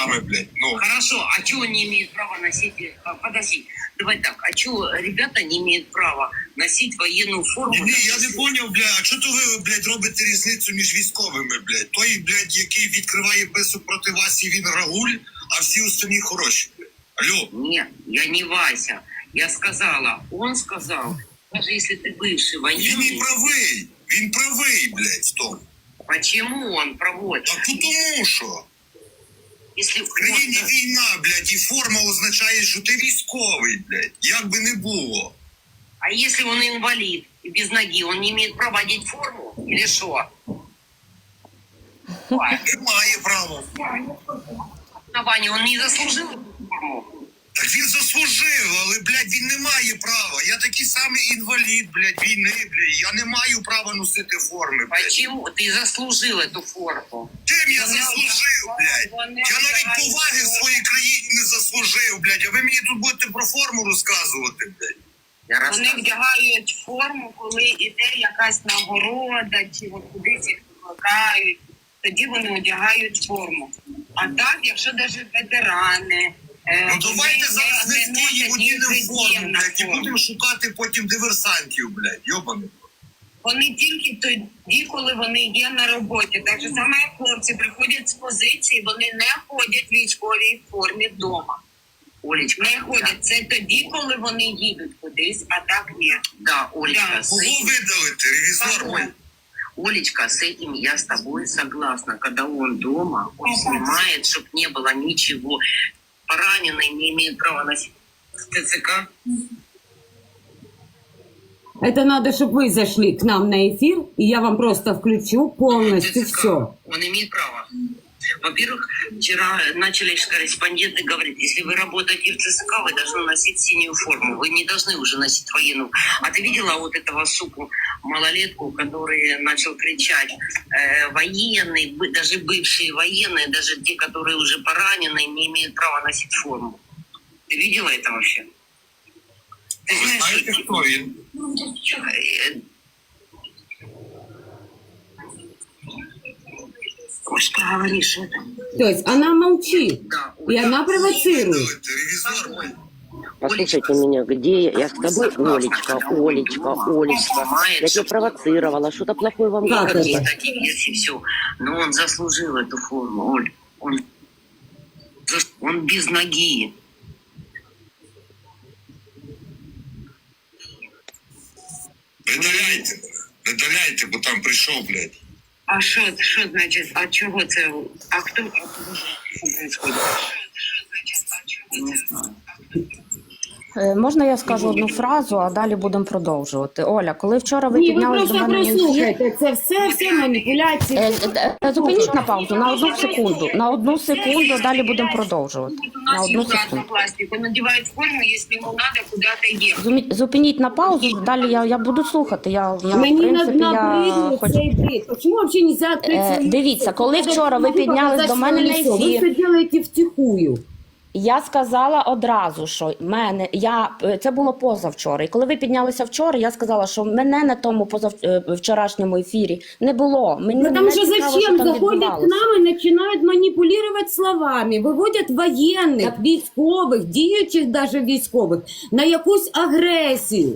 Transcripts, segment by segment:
саме, блядь. Ну. Хорошо, а чего не имеет права носить... а, Подожди, давай так, а чего ребята не имеют права носить военную форму? Ні, я не поняв, блядь, а чого то ви, блядь, робите різницю між військовими, блядь? Той, блядь, який відкриває пису проти вас, і він рагуль, а всі остальні хороші, блядь. Алло, Нет, я не Вася. Я сказала, он сказал, даже если ты бывший він і военный, правий, він правий, блядь, в тому. почему он проводит? Так то тому що. Если В країні он- війна, блядь, і форма означає, що ти військовий, блядь. Як би не було. А если он инвалид и без ноги, он не имеет права одеть форму? Или что? Немає права. Основание, он не заслужил эту форму. Так він заслужив, але, блядь, він не має права. Я такий самий інвалід, блядь, війни, блядь. Я не маю права носити форми, блядь. Почему? Ты заслужил эту форму. Чим я заслужив, блядь? Я навіть поваги в своїй країні не заслужив, блядь. А ви мені тут будете про форму розказувати, блядь. Я Вони рассказываю. вдягають форму, коли йде якась нагорода, чи от кудись їх викликають. Тоді вони одягають форму. А так, якщо навіть ветерани, е, Ну вони давайте зараз не не в Київ носять одінемо ніяких форму, дієм на блядь, і форму. будемо шукати потім диверсантів, блядь. Йобаний. Вони тільки тоді, коли вони є на роботі. Так же саме як хлопці приходять з позиції, вони не ходять в військовій формі вдома. Олечка, Не ходять. Це тоді, коли вони їдуть кудись, а так ні. Да, Олечка, Да. с Кого этим, видалити? Ревізор? Кого? Олечка, с этим я с тобой согласна. Когда он дома, он снимает, чтобы не было ничего. Пораненный не имеет права носить ТЦК. Это надо, чтобы вы зашли к нам на эфир, и я вам просто включу полностью ТЦК. все. Он имеет право. Во-первых, вчера начали корреспонденты говорить, если вы работаете в ЦСК, вы должны носить синюю форму. Вы не должны уже носить военную. А ты видела вот этого суку, малолетку, который начал кричать, э, военные, даже бывшие военные, даже те, которые уже поранены, не имеют права носить форму. Ты видела это вообще? Ты Ви знаешь, знаєте, что- хто він? Э, Ой, что там? То есть она молчит, Да, и Оля. она провоцирует. Видалити? Послушайте меня, где я? Я с тобой, Олечка, Олечка, Олечка. Я тебя провоцировала, что-то плохое вам Как говорила. Это? такие версии, все. Но он заслужил эту форму, Оль. Он, он без ноги. Видаляйте. Видаляйте, бо там прийшов, блядь. А що, що значить? А чого це? А хто? А кого що происходит? Я не знаю. Е, Можна я скажу одну фразу, а далі будемо продовжувати. Оля, коли вчора ви Ні, ви піднялись до просто мене прослухайте. Це все, все маніпуляції. е, е, е, зупиніть на паузу на одну секунду. На одну секунду, далі будемо продовжувати. На одну секунду. одноклассник, он надевает форму, если ему надо куда-то ехать. Зумі- Зупиніть на паузу, далі я, я буду слухати. Я, я в Мені принципі, я набридло хочу... цей бред. Почему вообще нельзя открыть Е, свою дивіться, коли вчора ви піднялись до мене на ефір. Ви це делаете втихую. Я сказала одразу, що мене я це було позавчора. І коли ви піднялися вчора, я сказала, що мене на тому позав е, вчорашньому ефірі не було. Мені Потому не что цікаво, зачем що там заходят к нам и начинают манипулировать словами, виводять воєнних, військових, діючих даже військових на якусь агресію.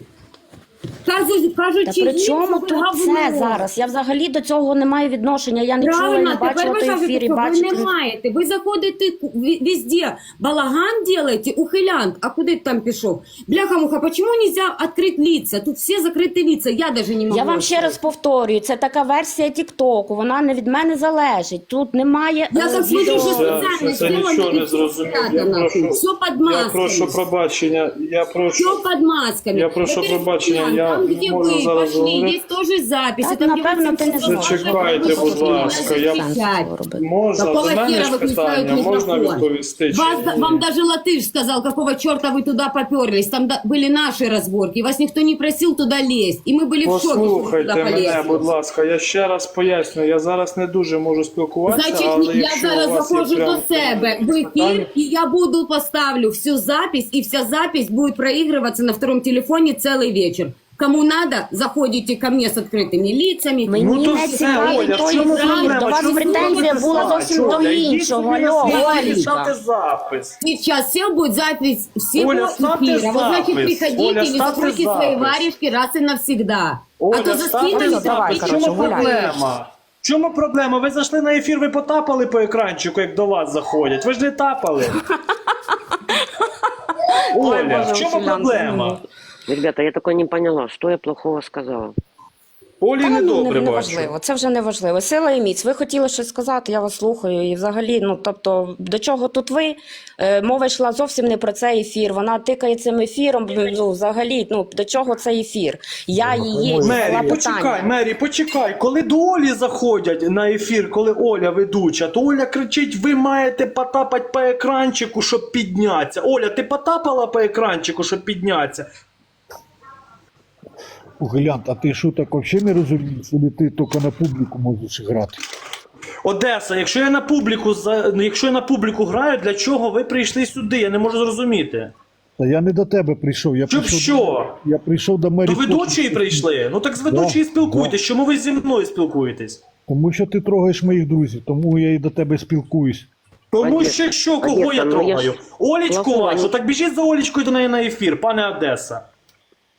Кажуть, кажуть, Та чи при їм, чому що тут це говно? зараз? Я взагалі до цього не маю відношення. Я не чула, Правильно, не тепер бачила ви той ефір і що ви бачите. не маєте. Ви заходите ку- ві- везде, балаган делаете, ухилянт. А куди ти там пішов? Бляха-муха, почему нельзя открыть лица? Тут всі закриті лица, я даже не можу. Я вам ще раз повторюю, це така версія Тіктоку. Вона не від мене залежить. Тут немає. Я е, так відео- що Це- спеціально це нічого сделано не і зрозумів. Я спрятано. прошу- Все під Я масками. прошу пробачення. Я прошу. Все под масками. Я прошу пробачення, я там, где можу вы зараз пошли, говорити? есть тоже записи. Так, там, где напевно, вы ти не всем зможеш. Зачекайте, будь ласка, я- Робити. Можна Какого до мене хера ж выключают питання, можна микрофон? відповісти? чи Вас, ні? вам даже латыш сказал, какого черта вы туда поперлись. Там да- были наши разборки. Вас никто не просил туда лезть. И мы были в шоке, что вы Послухайте туда мене, полезли. будь ласка. Я ще раз поясню. Я зараз не дуже можу спілкуватися, Значить, але я якщо зараз у вас є заходжу прям до себе в ефір, питання- і я буду поставлю всю запись, і вся запись буде проігруватися на втором телефоні цілий вечір. Кому надо, заходите ко мне с открытыми лицами. Мені Ну, то не все, цікавий Оля, в той чому ефір. проблема? До вас Чому ви претензія робите була запис? зовсім до Оля, йдіть іншого. собі на Алло, слухання, Олечка. ставте запис. Сейчас все будет запись всего Оля, ставьте эфира. Вот значит, запись. приходите Оля, и ставьте закройте свои запись. варежки раз и навсегда. Оля, а то ставте заскинули запис. Давай, В коротше, чому гуляй. проблема? В чому проблема? Ви зайшли на ефір, ви потапали по екранчику, як до вас заходять. Ви ж не тапали. Ой, Оля, Боже, в чому Василян, проблема? Ребята, я такой не поняла, что я плохого сказала. Олі Та, ну, недобре не бачу. важливо, це вже не важливо. Сила і міць. Ви хотіли щось сказати, я вас слухаю. І взагалі, ну тобто, до чого тут ви? Е, мова йшла зовсім не про цей ефір. Вона тикає цим ефіром. Ну, взагалі, ну до чого цей ефір? Я її Мері, почекай. Мері, почекай. Коли до Олі заходять на ефір, коли Оля ведуча, то Оля кричить: ви маєте потапати по екранчику, щоб піднятися. Оля, ти потапала по екранчику, щоб піднятися? Гулянт, а ти шуток взагалі не розумієш, чи ти тільки на публіку можеш грати? Одеса, якщо я на публіку за- якщо я на публіку граю, для чого ви прийшли сюди? Я не можу зрозуміти. Та я не до тебе прийшов. Я Щоб прийшов що? До, я прийшов до Мері До ведучої прийшли? Ну так з ведучої Да, спілкуйтесь. Чому ви зі мною спілкуєтесь? Тому що ти трогаєш моїх друзів, тому я і до тебе спілкуюсь. Тому Одеса, що що, кого Одеса, я ну, я трогаю? ж Олічку вашу, так біжіть за Олічкою до неї на ефір, пане Одеса.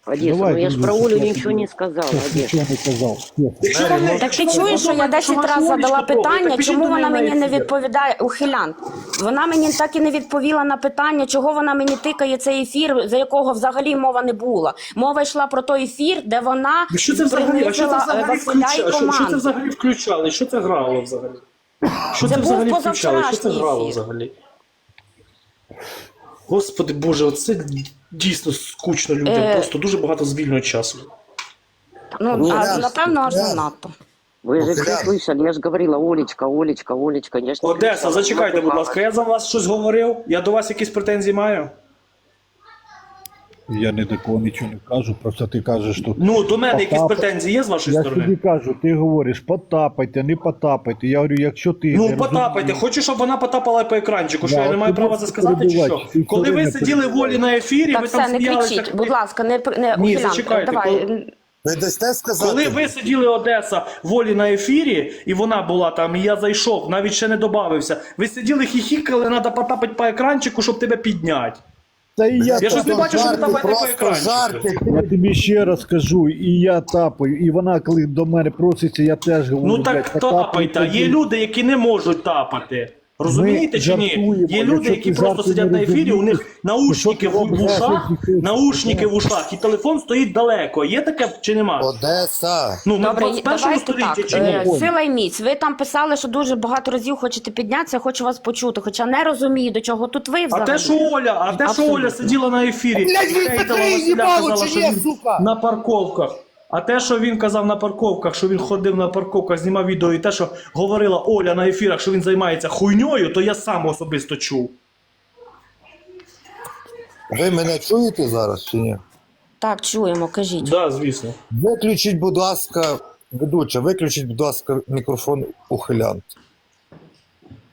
Одесса, Давай, ну я ж про Олю я нічого не сказала, щас Одесса. нічого не казав. Якщо вам Так ти якщо чуєш, що я 10 вашу разів задала питання, чому до вона неї на мені не ефір. відповідає ухилянт? Вона мені так і не відповіла на питання, чого вона мені тикає цей ефір, за якого взагалі мова не була. Мова йшла про той ефір, де вона Що це взагалі? А що це принизила, е, взагалі Василя і? Що, що це команду. взагалі включали? Що це грало взагалі? Що Це це був взагалі включали? Що це позавчорашній грало ефір. взагалі? Господи Боже, оце дійсно скучно людям. Е. Просто дуже багато звільного часу. Ну, Ну, а, да, напевно, аж занадто. Ви ж це слышали, я ж говорила, Олечка, Олечка, Олечка. Я ж Одеса, зачекайте, будь ласка, я за вас щось говорив. Я до вас якісь претензії маю? Я не до кого нічого не кажу, просто ти кажеш, що. Ну, до мене якісь Потап- претензії є з вашої Я тобі сторони? кажу, ти говориш, потапайте, не потапайте. Я говорю, якщо ти. Ну, не потапайте. розумієш- Хочу, щоб вона потапала по екранчику, що Да, я не маю права це сказати, чи що? перебивати, Коли ви сиділи в волі на ефірі, Так, ви там все, не кричіть, будь ласка, не, не Ні, зачекайте, Давай. коли- Ви дасте сказати? Коли ви сиділи Одеса в волі на ефірі, і вона була там, і я зайшов, навіть ще не додався. Ви сиділи хіхікали, треба потапати по екранчику, щоб тебе підняти. Та і я, Я щось не бачу, що ви там по просто жарти. я тобі ще раз кажу, і я тапаю, і вона, коли до мене проситься, я теж говорю. Ну так блядь, тапайте. тоді. Є люди, які не можуть тапати. Розумієте Ми чи ні? Є люди, які просто сидять на ефірі, у них наушники в, ушах, наушники в ушах, і телефон стоїть далеко. Є таке чи нема? Одеса. Ну, в Добре, 21 давайте столітті так. чи ні? Е, Сила і міць. Ви там писали, що дуже багато разів хочете піднятися, хочу вас почути. Хоча не розумію, до чого тут ви А взагалі. те, що Оля, а те, що Оля сиділа на ефірі, Блядь, ви хейтила Василя, їбало, казала, чи що він сука? на парковках. А те, що він казав на парковках, що він ходив на парковках, знімав відео, і те, що говорила Оля на ефірах, що він займається хуйньою, то я сам особисто чув. Ви мене чуєте зараз чи ні? Так, чуємо, кажіть. Так, да, звісно. Виключіть, будь ласка, ведуча, виключіть, будь ласка, мікрофон ухилянт.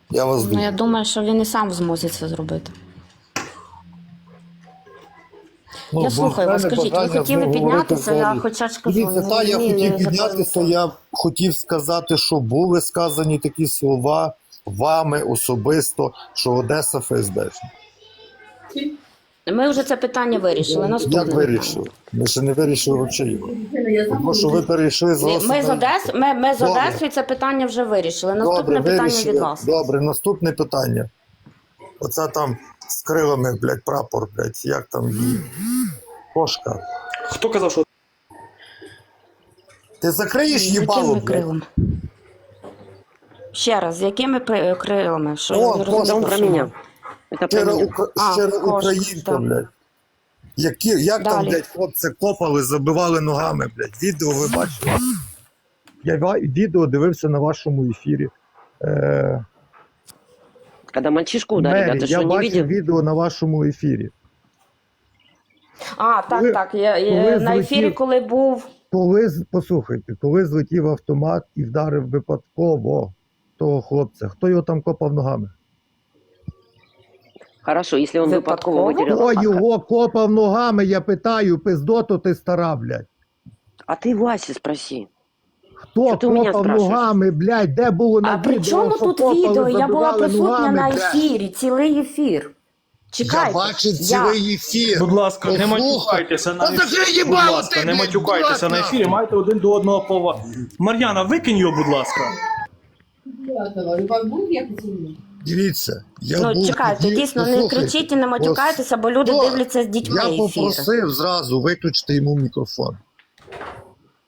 Я вас Ну, дуже. я думаю, що він і сам в змозі це зробити. Ну, я слухаю вас, скажіть, ви хотіли піднятися, я хоча ж кажу, Дивіться, та я хотів піднятися, я хотів сказати, що були сказані такі слова вами особисто, що Одеса ФСБшна. Ми вже це питання вирішили. Наступне Як вирішили? Ми ще не вирішили взагалі його. Тому що ви перейшли з Росії Ми з Одес, ми, ми з Добре. Одесою це питання вже вирішили. Наступне Добре, питання вирішили. від вас. Добре, наступне питання. Оце там з крилами, блядь, прапор, блядь, як там її. Кошка. Хто казав, що Ти закриєш їбало, блядь? Ще раз, з якими при- крилами? Що О, я не Костя, розумію, Он про що? меня. Это про Щира, меня. укра... А, щира кошка, українка, так. блядь. Які, як там, Далі. блядь, хлопці копали, забивали ногами, блядь. Відео ви бачили? Я ва- відео дивився на вашому ефірі. Е, Когда мальчишку ударили, а Мері, ты я что, не бачив видел? відео на вашому ефірі. А, так, Коли- так. Я, я- коли на ефірі, злетів- коли був. Коли, з- послухайте, коли злетів автомат і вдарив випадково того хлопця, хто його там копав ногами? Хорошо, если он Випадково? выпадково вытерял. Хто його копав ногами, я питаю, пиздото ти стара, блядь. А ты Васи спроси. Хто Що ти у мене топав спрашуєш? ногами, блядь, де було на А при відео, чому що тут топали, відео? Я була забивали присутня ногами, на блядь? ефірі, цілий ефір. Чекайте. Я бачив Я- цілий ефір. Будь ласка, не матюкайтеся на ефірі. Будь ласка, ти, не матюкайтеся на ефірі, майте один до одного повагу. Мар'яна, викинь його, будь ласка. Дивіться, я Ну був чекайте, тоді- дійсно не кричіть і не матюкайтеся, бо люди Хто? дивляться з дітьми Я попросив зразу виключити йому мікрофон.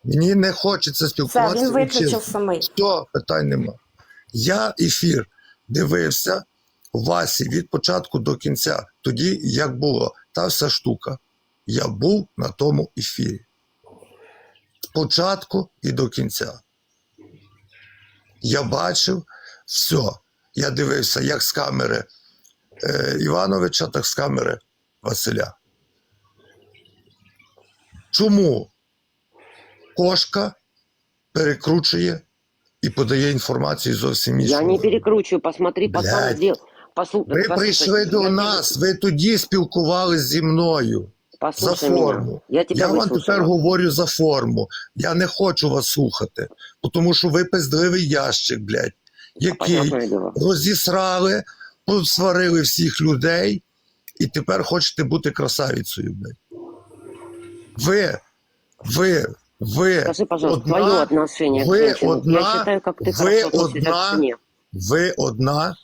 Мені не хочеться Все, він виключив самий. Все, питань нема. Я ефір дивився Васі від початку до кінця, тоді як було. Та вся штука. Я був на тому ефірі. З початку і до кінця. Я бачив все. Я дивився як з камери е, Івановича, так з камери Василя. Чому кошка перекручує і подає інформацію зовсім іншу? Я не перекручиваю, посмотри, пацан сделал Послу- Ви послушай, прийшли до я нас, ви тоді спілкувалися зі мною тебя- за Послушай меня. форму. Я тебя Я вам выслушала. тепер говорю за форму. Я не хочу вас слухати, тому що ви пиздливий ящик, блядь, який Понятное дело. розісрали, посварили всіх людей, і тепер хочете бути красавицею, блядь. Ви, ви, ви, Скажи, пожалуйста, одна, твое отношение к вы женщинам. одна, Я считаю, как ты вы хорошо относишься одна. к семье. ви одна,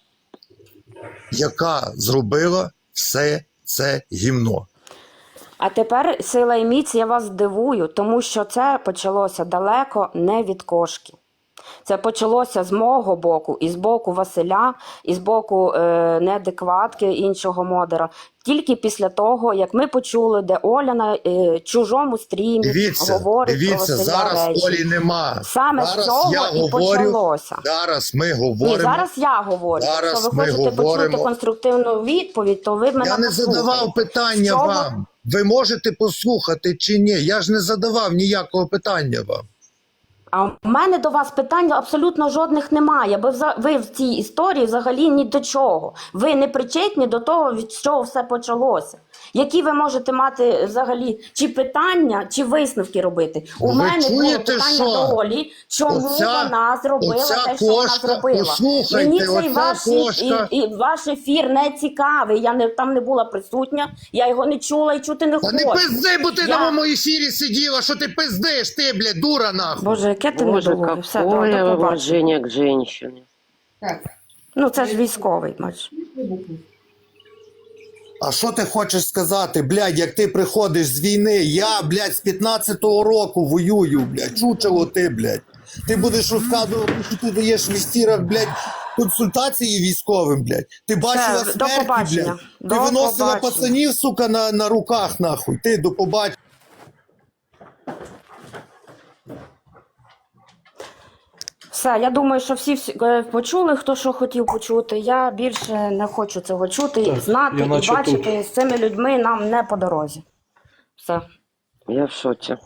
яка зробила все це гімно. А тепер сила і міць я вас дивую, тому що це почалося далеко не від кошки. Це почалося з мого боку, і з боку Василя, і з боку е, неадекватки іншого модера. Тільки після того, як ми почули, де Оля на е, чужому стрімі Дивіться, говорить про дивіться, Василя зараз речі. Олі нема. Саме з зараз цього я і говорю, почалося. Зараз ми Ні, говоримо. зараз я говорю. Зараз Якщо ви ми хочете говоримо. почути конструктивну відповідь, то ви мене Я не послухайте. задавав питання Що вам. Ви можете послухати чи ні? Я ж не задавав ніякого питання вам. А в мене до вас питань абсолютно жодних немає, бо ви в цій історії взагалі ні до чого. Ви не причетні до того, від чого все почалося. Які ви можете мати взагалі чи питання, чи висновки робити? У Ви мене було питання що? до Олі, чому Оця- вона зробила оця те, що вона зробила. послухайте, Мені цей ваш, кошка- і, і ваш ефір не цікавий. Я не там не була присутня, я його не чула і чути не Та не пизди, бо ти Я- на моєму ефірі сиділа, що ти пиздиш, ти, блядь, дура нахуй. Боже, яке ти Боже, недолуге. Все, до, какое до побачення. уважение к женщине. Ну це ж військовий матч. А що ти хочеш сказати, блядь, як ти приходиш з війни? Я, блядь, з 15-го року воюю, блядь, чучело ти, блядь. Ти будеш розказувати, що ти даєш в містірах, блядь, консультації військовим, блядь. Ти бачила до смерті, побачення. блядь. До Ти виносила побачення. пацанів, сука, на, на руках, нахуй. Ти до побачення. Все, я думаю, що всі всі, е, почули, хто що хотів почути. Я більше не хочу цього чути, Так, знати я і наче бачити з цими людьми нам не по дорозі. Все. Я в шоке.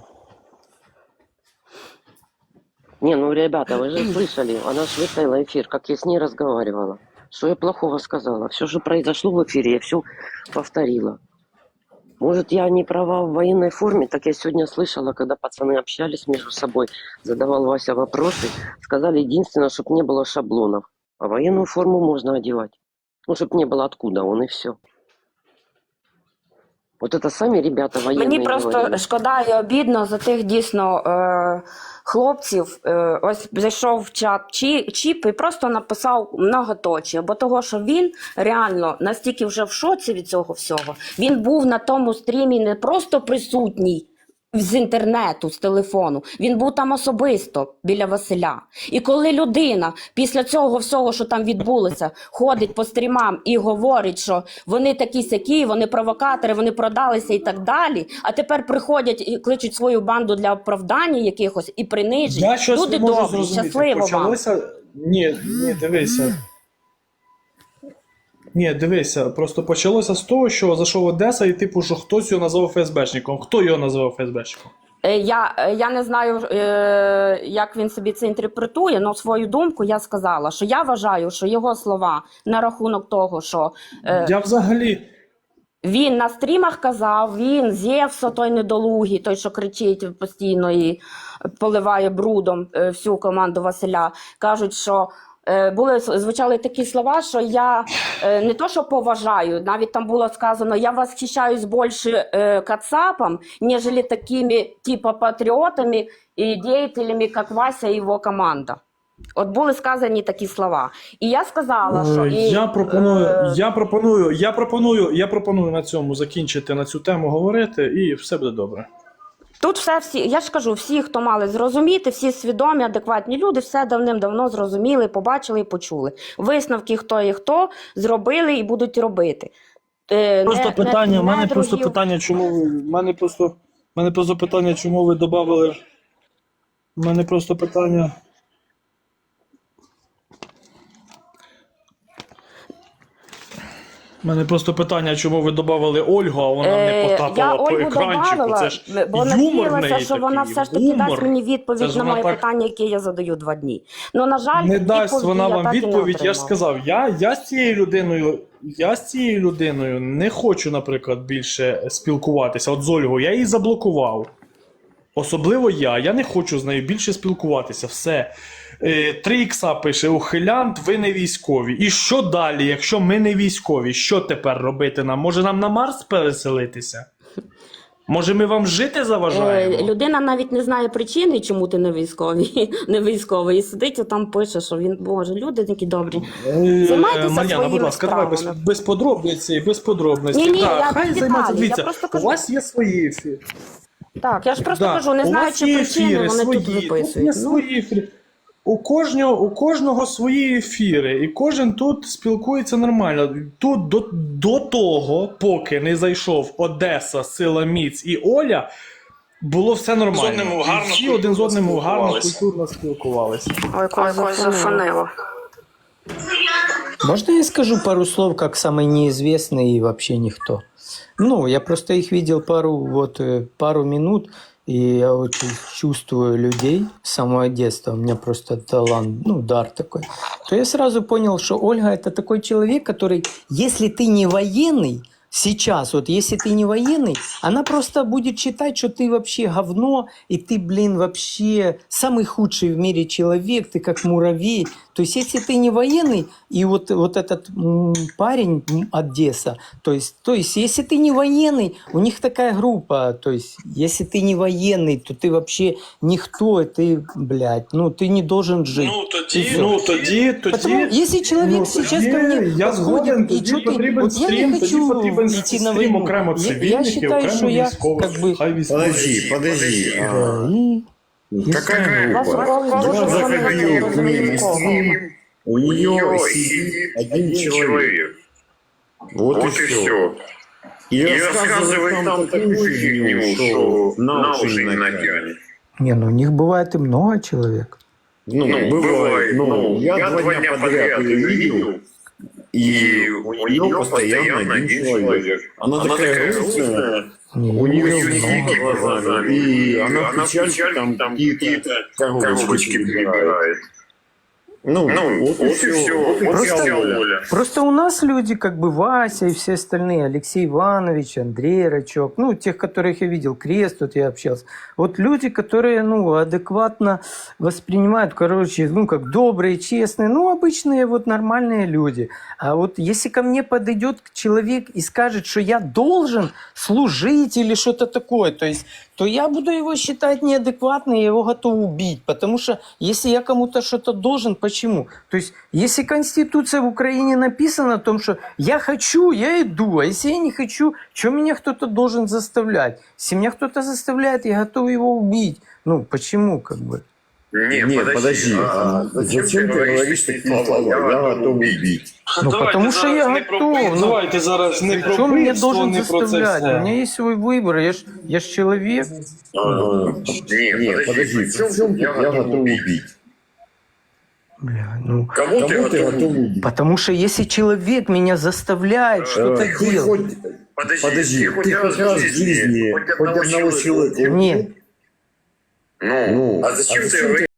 Не, ну, ребята, вы же слышали, она же выставила эфир, как я с ней разговаривала. Что я плохого сказала? Все же произошло в эфире, я все повторила. Может, я не права в военной форме, так я сегодня слышала, когда пацаны общались между собой, задавал Вася вопросы, сказали единственное, чтобы не было шаблонов. А военную форму можно одевать. Ну, чтобы не было откуда, он и все. Вот це самі ребята воєнні. Мені просто говорили. шкода і обідно за тих дійсно е, хлопців. Е, ось зайшов в чат Чі- Чіп і просто написав многоточі, бо того, що він реально настільки вже в шоці від цього всього. Він був на тому стрімі не просто присутній. З інтернету, з телефону, він був там особисто біля Василя. І коли людина після цього всього, що там відбулося, ходить по стрімам і говорить, що вони такі сякі, вони провокатори, вони продалися і так далі. А тепер приходять і кличуть свою банду для оправдання якихось і принижень. Я щось Люди не можу добрі, зрозуміти. щасливо вам. Почалося... Ні, ні, дивися. Ні, дивися, просто почалося з того, що зайшов Одеса, і типу, що хтось його назвав ФСБшником. Хто його назвав ФСБшником? Е, Я, е, я не знаю, е, як він собі це інтерпретує, але свою думку я сказала, що я вважаю, що його слова на рахунок того, що е, Я взагалі. Він на стрімах казав, він Зевсо, той недолугий, той, що кричить постійно і поливає брудом е, всю команду Василя. Кажуть, що були звучали такі слова, що я е, не то, що поважаю, навіть там було сказано, я восхищаюсь більше е, кацапом, нежели такими типа патріотами і діятелями, як Вася і його команда. От були сказані такі слова. І я сказала, що Е, і, Я пропоную, е, я пропоную, я пропоную, я пропоную на цьому закінчити на цю тему говорити, і все буде добре. Тут все всі, я ж кажу, всі, хто мали зрозуміти, всі свідомі, адекватні люди, все давним-давно зрозуміли, побачили і почули. Висновки, хто і хто зробили і будуть робити. Е, Просто не- питання, не- мене не просто питання, чому ви. мене просто, мене просто питання, чому ви додали. У мене просто питання. У мене просто питання, чому ви додали Ольгу, а вона не Е, я потапала по Ольгу екранчику. добавила, Це ж бо надіялася, що вона все ж таки дасть мені відповідь ж на моє так- питання, яке я задаю два дні. Ну, на жаль, Не дасть вона вам відповідь. Я ж сказав, я, я з цією людиною, я з цією людиною не хочу, наприклад, більше спілкуватися. От з Ольгою, я її заблокував. Особливо я. Я не хочу з нею більше спілкуватися. Все. Е, 3 ікса пише: ухилянт, ви не військові. І що далі, якщо ми не військові? Що тепер робити нам? Може нам на Марс переселитися? Може, ми вам жити заважаємо? Е, людина навіть не знає причини, чому ти не військовий, не військовий. І сидить і там пише, що він боже, люди такі добрі. Е, Займайтеся Мар'яна, будь своїми ласка, давай без, справами. без подробниць, без подробностей. Ні-ні, я хай займається. Дивіться, просто у вас є свої ефіри. Так, я ж просто Да. кажу, не у вас чи є причини ефіри вони свої, тут Тут є виписують. Ну, свої ефіри. У кожного, у кожного свої ефіри, і кожен тут спілкується нормально. Тут до, до того, поки не зайшов Одеса, Сила Міць і Оля, було все нормально. одним І гарно всі один з одним гарно спілкувалися. культурно спілкувалися. ой, когось зафонило. Можно я скажу пару слов, как самый неизвестный и вообще никто? Ну, я просто их видел пару, вот, э, пару минут, И я очень чувствую людей с самого детства. У меня просто талант, ну, дар такой. То я сразу понял, что Ольга это такой человек, который, если ты не военный, сейчас, вот если ты не военный, она просто будет считать, что ты вообще говно, и ты, блин, вообще самый худший в мире человек, ты как муравей. То есть, если ты не военный, и вот, вот этот м, парень м, Одесса, то есть, то есть, если ты не военный, у них такая группа, то есть, если ты не военный, то ты вообще никто, и ты, блядь, ну, ты не должен жить. Ну И тоді, всё. Ну тоді, тоді. Потому, если человек ну, сейчас тоді ко мне я згоден, подходит, и тоді что ты, потрібен вот я стрім, не тоді хочу потрібен идти на стрім войну. окремо Я, я цивільних і считаю, окремо что я військових. как бы Хай військові. Подожди, подожди. а, и Какая Вас группа? військовий Я дуже захожу розуміє, в розуміє мини нікого. стрим, у нее сидит один человек. Вот, и все. И, рассказывает там такую фигню, что на уши не натянет. Не, ну у них бывает и много человек. Ну, бывает. Ну, я, два дня подряд ее видел, и у нее постоянно один человек. Она, такая грустная, у нее много. глазами, и она она печалька, там какие-то коробочки перебирает. Ну, вот, и все. Вот и Просто- вся Оля. Просто у нас люди, как бы Вася и все остальные, Алексей Иванович, Андрей Рачок, ну, тех, которых я видел, Крест, тут я общался. Вот люди, которые, ну, адекватно воспринимают, короче, ну, как добрые, честные, ну, обычные вот нормальные люди. А вот если ко мне подойдет человек и скажет, что я должен служить или что-то такое, то есть то я буду его считать неадекватным, я его готов убить. Потому что если я кому-то что-то должен, почему? То есть если Конституция в Украине написана о том, что я хочу, я иду, а если я не хочу, что меня кто-то должен заставлять? Если меня кто-то заставляет, я готов его убить. Ну, почему, как бы? Не, подожди, а зачем ты говоришь такие слова? Я готов убить. Ну, Давайте потому что зараз я не про готов. вбивство, Ну, Давайте зараз не про Что меня вбивство, должен не про це заставлять? У все. меня есть свой выбор, я ж, я ж человек. Не, подожди, в чем я готов убить? Бля, ну, Кому ты готов убить? потому что если человек меня заставляет что-то Э, ты делать... хоть- Подожди, ты хоть раз в жизни хоть одного человека Нет, Ну, а зачем ты